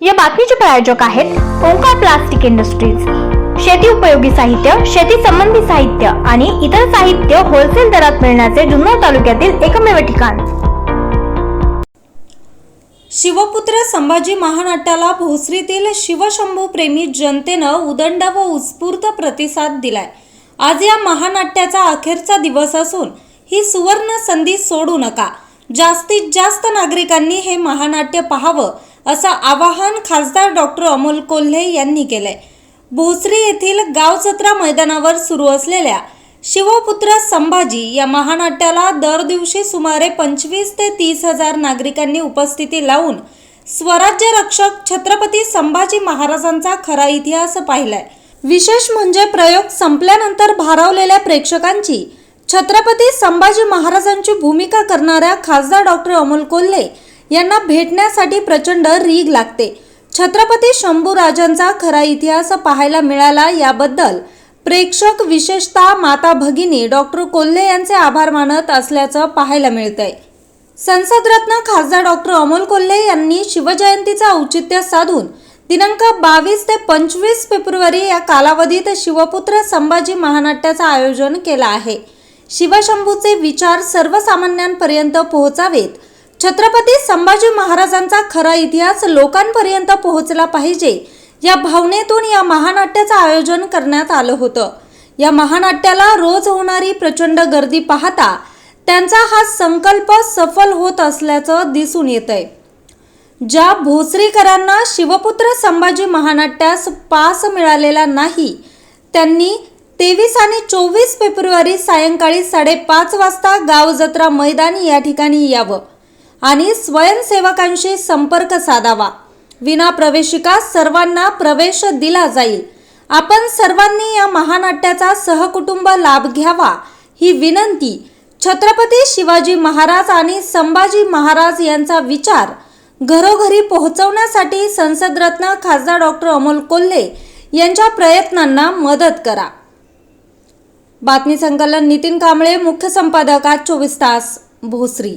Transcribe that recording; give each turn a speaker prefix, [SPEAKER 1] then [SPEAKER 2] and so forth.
[SPEAKER 1] या बातमीचे प्रायोजक आहेत ओंकार प्लास्टिक इंडस्ट्रीज. शेती उपयोगी साहित्य शेती संबंधी साहित्य आणि इतर साहित्य होलसेल दरात मिळण्याचे जुन्नर तालुक्यातील एकमेव ठिकाण.
[SPEAKER 2] शिवपुत्र संभाजी महानाट्याला भोसरीतील शिवशंभू प्रेमी जनतेनं उदंड व उत्स्फूर्त प्रतिसाद दिलाय. आज या महानाट्याचा अखेरचा दिवस असून ही सुवर्ण संधी सोडू नका. जास्तीत जास्त नागरिकांनी हे महानाट्य पाहावं असं आवाहन खासदार डॉक्टर अमोल कोल्हे यांनी केलंय. भोसरी येथील गाव जत्रा मैदानावर सुरू असलेल्या शिवपुत्र संभाजी या महानाट्याला दर दिवशी सुमारे पंचवीस ते तीस हजार नागरिकांनी उपस्थिती लावून स्वराज्य रक्षक छत्रपती संभाजी महाराजांचा खरा इतिहास पाहिलाय. विशेष म्हणजे प्रयोग संपल्यानंतर भारावलेल्या प्रेक्षकांची छत्रपती संभाजी महाराजांची भूमिका करणाऱ्या खासदार डॉक्टर अमोल कोल्हे यांना भेटण्यासाठी प्रचंड रीग लागते. छत्रपती शंभूराजांचा खरा इतिहास पाहायला मिळाला याबद्दल प्रेक्षक विशेषतः माता भगिनी डॉक्टर कोल्हे यांचे आभार मानत असल्याचं पाहायला मिळतंय. संसदरत्न खासदार डॉक्टर अमोल कोल्हे यांनी शिवजयंतीचं औचित्य साधून दिनांक बावीस ते पंचवीस फेब्रुवारी या कालावधीत शिवपुत्र संभाजी महानाट्याचं आयोजन केलं आहे. शिवशंभूचे विचार सर्वसामान्यांपर्यंत पोहोचावेत छत्रपती संभाजी महाराजांचा खरा इतिहास लोकांपर्यंत पोहोचला पाहिजे या भावनेतून या महानाट्याचं आयोजन करण्यात आलं होतं. या महानाट्याला रोज होणारी प्रचंड गर्दी पाहता त्यांचा हा संकल्प सफल होत असल्याचं दिसून येतंय. ज्या भोसरीकरांना शिवपुत्र संभाजी महानाट्यास पास मिळालेला नाही त्यांनी तेवीस आणि चोवीस फेब्रुवारी सायंकाळी साडेपाच वाजता गाव जत्रा मैदान या ठिकाणी यावं. आणि स्वयंसेवकांशी संपर्क साधावा. विना प्रवेशिका सर्वांना प्रवेश दिला जाईल. आपण सर्वांनी या महानाट्याचा सहकुटुंब लाभ घ्यावा ही विनंती छत्रपती शिवाजी महाराज आणि संभाजी महाराज यांचा विचार घरोघरी पोहोचवण्यासाठी संसदरत्न खासदार डॉक्टर अमोल कोल्हे यांच्या प्रयत्नांना मदत करा. बातमी संकलन नितीन कांबळे मुख्य संपादक आज चोवीस तास भोसरी.